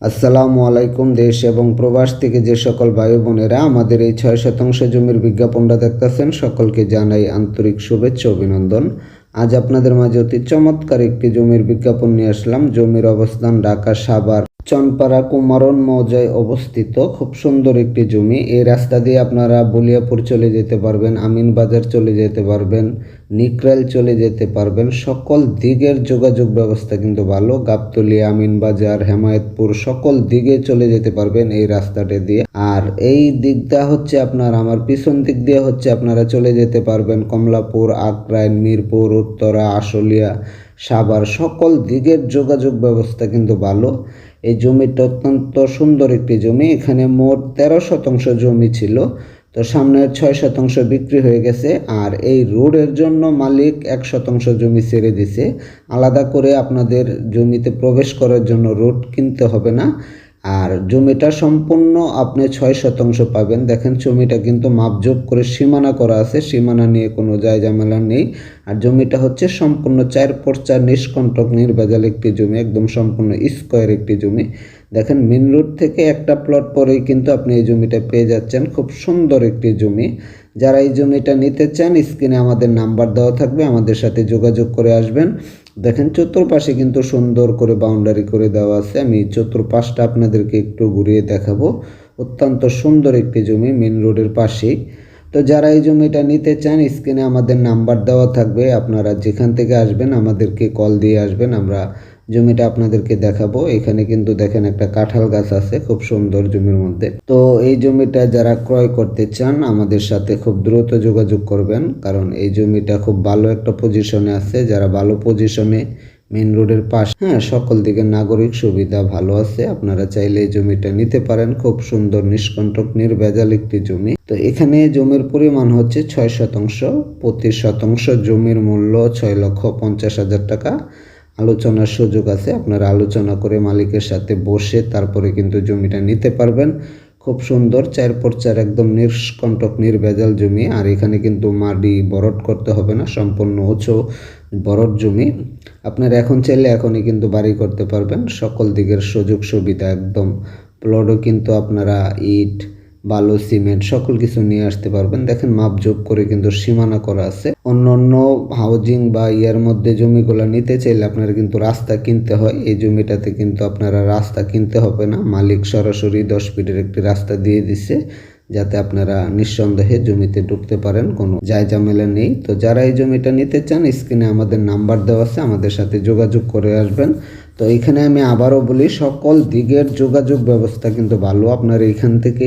আসসালামু আলাইকুম, দেশ এবং প্রবাস থেকে যে সকল ভাই বোনেরা আমাদের এই ছয় শতাংশ জমির বিজ্ঞাপনটা দেখতেছেন, সকলকে জানাই আন্তরিক শুভেচ্ছা অভিনন্দন। আজ আপনাদের মাঝে অতি চমৎকার একটি জমির বিজ্ঞাপন নিয়ে আসলাম। জমির অবস্থান ঢাকা, সাভার চনপাড়া কুমারন মৌজায় অবস্থিত। খুব সুন্দর একটি জমি। এই রাস্তা দিয়ে আপনারা বলিয়াপুর চলে যেতে পারবেন, আমিনবাজার চলে যেতে পারবেন, নিকরাইল চলে যেতে পারবেন। সকল দিকের যোগাযোগ ব্যবস্থা কিন্তু ভালো। গাবতলি, আমিনবাজার, হেমায়তপুর, সকল দিকে চলে যেতে পারবেন এই রাস্তাটা দিয়ে। আর এই দিকটা হচ্ছে আপনার, আমার পিছন দিক দিয়ে হচ্ছে আপনারা চলে যেতে পারবেন কমলাপুর আকরাইন মিরপুর, উত্তরা, আশুলিয়া, সাভার। সকল দিকের যোগাযোগ ব্যবস্থা কিন্তু ভালো। এই জমিটা অত্যন্ত সুন্দর একটি জমি। এখানে মোট তেরো শতাংশ জমি ছিল। তো সামনের ছয় শতাংশ বিক্রি হয়ে গেছে আর এই রোডের জন্য মালিক এক শতাংশ জমি ছেড়ে দিছে। আলাদা করে আপনাদের জমিতে প্রবেশ করার জন্য রোড কিনতে হবে না। আর জমিটা সম্পূর্ণ আপনি ছয় শতাংশ পাবেন। দেখেন, জমিটা কিন্তু মাপজোপ করে সীমানা করা আছে। সীমানা নিয়ে কোনো যায় ঝামেলা নেই। আর জমিটা হচ্ছে সম্পূর্ণ চার পর চার নিষ্কণ্টক নির্ভেজাল একটি জমি, একদম সম্পূর্ণ স্কোয়ার একটি জমি। দেখেন মেন রোড থেকে একটা প্লট পরেই কিন্তু আপনি এই জমিটা পেয়ে যাচ্ছেন। খুব সুন্দর একটি জমি। যারা এই জমিটা নিতে চান, স্ক্রিনে আমাদের নাম্বার দেওয়া থাকবে। আমাদের সাথে যোগাযোগ করে আসবেন। দেখেন, চতুর্পাশে কিন্তু সুন্দর করে বাউন্ডারি করে দেওয়া আছে। আমি চতুর্পাশটা আপনাদেরকে একটু ঘুরিয়ে দেখাবো। অত্যন্ত সুন্দর একটি জমি মেন রোডের পাশেই। তো যারা এই জমিটা নিতে চান স্ক্রিনে আমাদের নাম্বার দেওয়া থাকবে। আপনারা যেখান থেকে আসবেন, আমাদেরকে কল দিয়ে আসবেন। আমরা জমিটা আপনাদেরকে দেখাবো। এখানে কিন্তু দেখেন একটা কাঁঠাল গাছ আছে, খুব সুন্দর জমির মধ্যে। তো এই জমিটা যারা ক্রয় করতে চান, আমাদের সাথে খুব দ্রুত যোগাযোগ করবেন, কারণ এই জমিটা খুব ভালো একটা পজিশনে আছে। যারা ভালো পজিশনে মেন রোডের পাশ হ্যাঁ সকল দিকে নাগরিক সুবিধা ভালো আছে। আপনারা চাইলে এই জমিটা নিতে পারেন। খুব সুন্দর, নিষ্কণ্টক, নির্ভেজাল একটি জমি। তো এখানে জমির পরিমাণ হচ্ছে ছয় শতাংশ। প্রতি শতাংশ জমির মূল্য ছয় লক্ষ পঞ্চাশ হাজার টাকা। আলোচনার সুযোগ আছে। আপনারা আলোচনা করে মালিকের সাথে বসে তারপরে কিন্তু জমিটা নিতে পারবেন। খুব সুন্দর, চার পর চার একদম নিষ্কণ্টক, নির্ভেজাল জমি। আর এখানে কিন্তু মাটি বরট করতে হবে না, সম্পূর্ণ উঁচু বরট জমি। আপনারা এখন চাইলে এখনই কিন্তু বাড়ি করতে পারবেন। সকল দিকের সুযোগ সুবিধা একদম। প্লটও কিন্তু আপনারা ইট বালু, সিমেন্ট, সকল কিছু নিয়ে আসতে পারবেন। দেখেন মাপজোপ করে কিন্তু সীমানা করা আছে। অন্য অন্য হাউজিং বা ইয়ার মধ্যে জমিগুলো নিতে চাইলে আপনারা কিন্তু রাস্তা কিনতে হয়। এই জমিটাতে কিন্তু আপনারা রাস্তা কিনতে হবে না। মালিক সরাসরি দশ ফিটের একটি রাস্তা দিয়ে দিছে, যাতে আপনারা নিঃসন্দেহে জমিতে ঢুকতে পারেন। কোনো যায় ঝামেলা নেই। তো যারা এই জমিটা নিতে চান, স্ক্রিনে আমাদের নাম্বার দেওয়া আছে। আমাদের সাথে যোগাযোগ করে আসবেন। তো এখানে আমি আবারও বলি, সকল দিকের যোগাযোগ ব্যবস্থা কিন্তু ভালো। আপনারা এখান থেকে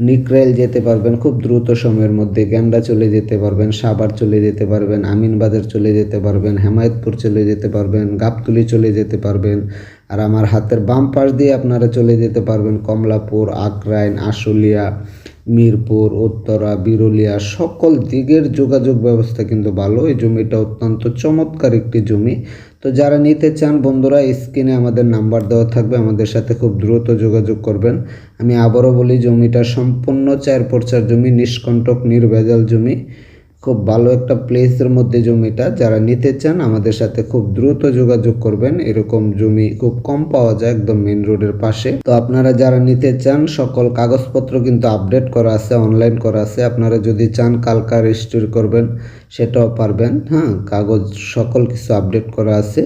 নিকরাইল যেতে পারবেন, খুব দ্রুত সময়ের মধ্যে। গ্যান্ডা চলে যেতে পারবেন, সাভার চলে যেতে পারবেন, আমিনবাজার চলে যেতে পারবেন, হেমায়তপুর চলে যেতে পারবেন, গাবতুলি চলে যেতে পারবেন, আর আমার হাতের বাম পাশ দিয়ে আপনারা চলে যেতে পারবেন, কমলাপুর আকরাইন আশুলিয়া মিরপুর, উত্তরা, বিরুলিয়া, সকল দিকের যোগাযোগ ব্যবস্থা কিন্তু ভালো। এই জমিটা অত্যন্ত চমৎকার একটি জমি। তো যারা নিতে চান বন্ধুরা স্ক্রিনে আমাদের নাম্বার দেওয়া থাকবে। আমাদের সাথে খুব দ্রুত যোগাযোগ করবেন। আমি আবারও বলি, জমিটা সম্পূর্ণ চার পর্চার জমি, নিষ্কণ্টক, নির্ভেজাল জমি। খুব ভালো একটা প্লেসের মধ্যে জমিটা। যারা নিতে চান, আমাদের সাথে খুব দ্রুত যোগাযোগ করবেন। এরকম জমি খুব কম পাওয়া যায় একদম মেন রোডের পাশে। তো আপনারা যারা নিতে চান, সকল কাগজপত্র কিন্তু আপডেট করা আছে অনলাইন করা আছে। আপনারা যদি চান কালকা রেজিস্ট্রি করবেন, সেটাও পারবেন। হ্যাঁ কাগজ সকল কিছু আপডেট করা আছে।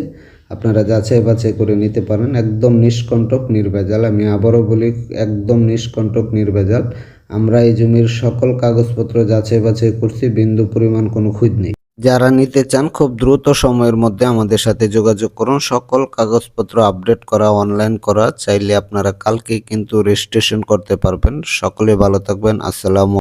আপনারা যাচাই বাছাই করে নিতে পারেন। একদম নিষ্কণ্টক, নির্ভেজাল। আমি আবারও বলি, একদম নিষ্কণ্টক, নির্ভেজাল। আমরা এই জমির সকল কাগজপত্র যাচাই বাছাই করছি, বিন্দু পরিমাণ কোনো খুঁজ নেই। যারা নিতে চান, খুব দ্রুত সময়ের মধ্যে আমাদের সাথে যোগাযোগ করুন। সকল কাগজপত্র আপডেট করা, অনলাইন করা, চাইলে আপনারা কালকে কিন্তু রেজিস্ট্রেশন করতে পারবেন। সকলে ভালো থাকবেন। আসসালামু